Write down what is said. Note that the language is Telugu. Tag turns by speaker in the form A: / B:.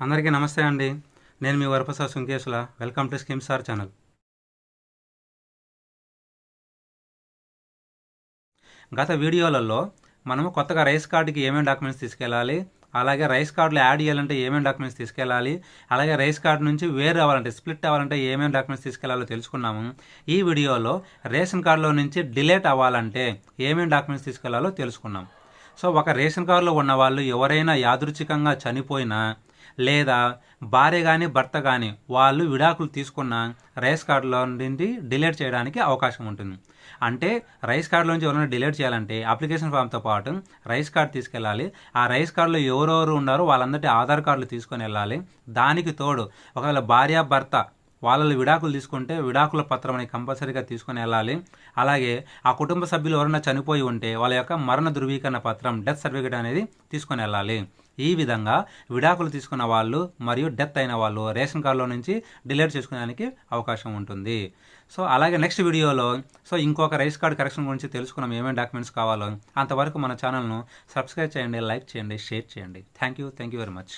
A: అందరికీ నమస్తే అండి. నేను మీ Varaprasad Sunkesula welcome to skim sir channel. గత వీడియోలలో మనము కొత్తగా రైస్ కార్డుకి ఏమేమి డాక్యుమెంట్స్ తీసుకెళ్ళాలి అలాగే రైస్ కార్డులో యాడ్ చేయాలంటే ఏమేమి డాక్యుమెంట్స్ తీసుకెళ్ళాలి అలాగే రైస్ కార్డు నుంచి వేరు అవ్వాలంటే స్ప్లిట్ అవ్వాలంటే ఏమేమి డాక్యుమెంట్స్ తీసుకెళ్ళాలో తెలుసుకున్నాము. ఈ వీడియోలో రేషన్ కార్డులో నుంచి డిలేట్ అవ్వాలంటే ఏమేమి డాక్యుమెంట్స్ తీసుకెళ్ళాలో తెలుసుకున్నాం. సో ఒక రేషన్ కార్డులో ఉన్న వాళ్ళు ఎవరైనా యాదృచ్ఛికంగా చనిపోయినా లేదా భార్య కానీ భర్త కానీ వాళ్ళు విడాకులు తీసుకున్న రైస్ కార్డులో నుండి డిలీట్ చేయడానికి అవకాశం ఉంటుంది. అంటే రైస్ కార్డులోంచి ఎవరైనా డిలీట్ చేయాలంటే అప్లికేషన్ ఫామ్తో పాటు రైస్ కార్డు తీసుకెళ్ళాలి. ఆ రైస్ కార్డులో ఎవరెవరు ఉన్నారో వాళ్ళందరి ఆధార్ కార్డులు తీసుకొని వెళ్ళాలి. దానికి తోడు ఒకవేళ భార్య భర్త వాళ్ళని విడాకులు తీసుకుంటే విడాకుల పత్రం అనేది కంపల్సరీగా తీసుకొని వెళ్ళాలి. అలాగే ఆ కుటుంబ సభ్యులు ఎవరైనా చనిపోయి ఉంటే వాళ్ళ యొక్క మరణ ధృవీకరణ పత్రం డెత్ సర్టిఫికేట్ అనేది తీసుకొని వెళ్ళాలి. ఈ విధంగా విడాకులు తీసుకున్న వాళ్ళు మరియు డెత్ అయిన వాళ్ళు రేషన్ కార్డులో నుంచి డిలీట్ చేసుకునేదానికి అవకాశం ఉంటుంది. సో అలాగే నెక్స్ట్ వీడియోలో సో ఇంకొక రైస్ కార్డ్ కరెక్షన్ గురించి తెలుసుకున్నాం. ఏమేమి డాక్యుమెంట్స్ కావాలో అంతవరకు మన ఛానల్ను సబ్స్క్రైబ్ చేయండి లైక్ చేయండి షేర్ చేయండి. Thank you thank you very much